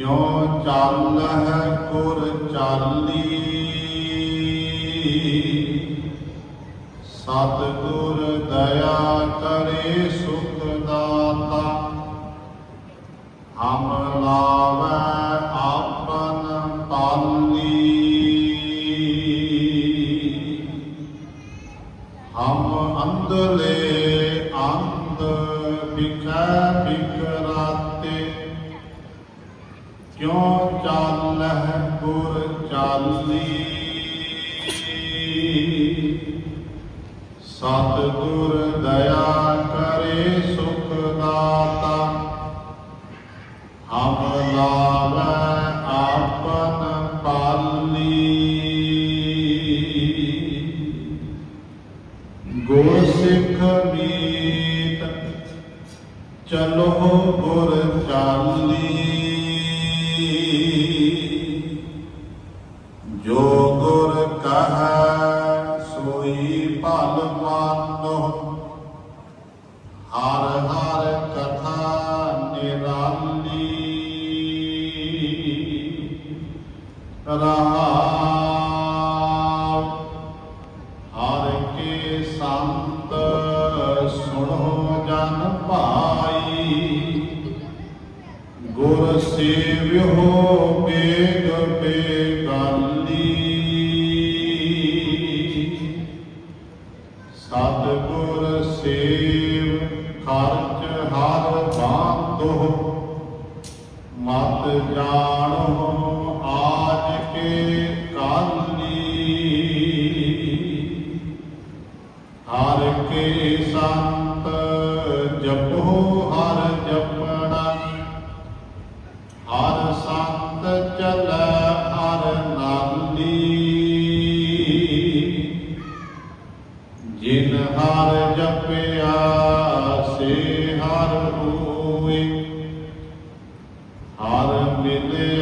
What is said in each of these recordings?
ਕਿਉ ਚਾਲਹਿ ਗੁਰ ਚਾਲੀ? ਸਤਿਗੁਰ ਦਇਆ ਕਰੇ ਸੁਖ ਦਾਤਾ। ਹਮ ਲਾਵੈ ਆਪਨ ਪਾਲੀ। ਹਮ ਅੰਦਲੇ ਅੰਦ ਵਿਖੈ ਵਿਕਰਾਤੇ ਕਿਉ ਚਾਲਹਿ ਗੁਰ ਚਾਲੀ ਸਤਿਗੁਰ ਦਇਆ ਕਰੇ ਸੁਖ ਦਾਤਾ। ਹਮ ਲਾਵੈ ਆਪਨ ਪਾਲੀ ਗੁਰ ਸਿੱਖ ਮੀਤ ਚਲੋ ਗੁਰ ਚਾਲੀ ਕਹੈ ਸੋਈ ਭਲ ਮਾਨੋ ਹਰ ਹਰ ਕਥਾ ਨਿਰਾਲੀ। ਰਹਾਉ ਹਰ ਕੇ ਸੰਤ ਸੁਣੋ ਜਨ ਭਾਈ। ਗੁਰ ਸੇਵਿਓ ਖਰਚ ਹਰ ਬਾਂਧੋ ਮਤ ਜਾਣੋ ਆਜ ਕੇ ਕਾਲੀ ਹਰ ਕੇ ਸੰਤ ਜਪੋ ਹਰ ਜਪਣਾ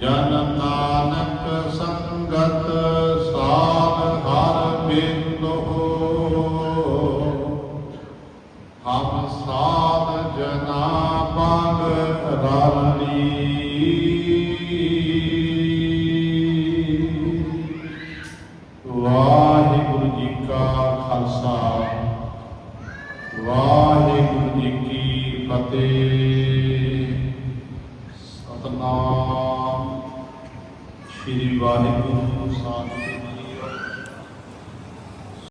ਜਨ ਨਾਨਕ ਸੰਗਤ ਸਾਧ ਹਰ ਬਿੰਦੋ। ਹਮ ਸਾਧ ਜਨਾ ਪਗ ਰਾਲੀ ਵਾਹਿਗੁਰੂ ਜੀ ਕਾ ਖਾਲਸਾ, ਵਾਹਿਗੁਰੂ ਜੀ ਕੀ ਫਤਿਹ। ਸਤਨਾਮ ਸ੍ਰੀ ਵਾਹਿਗੁਰੂ ਸਾਹਿਬ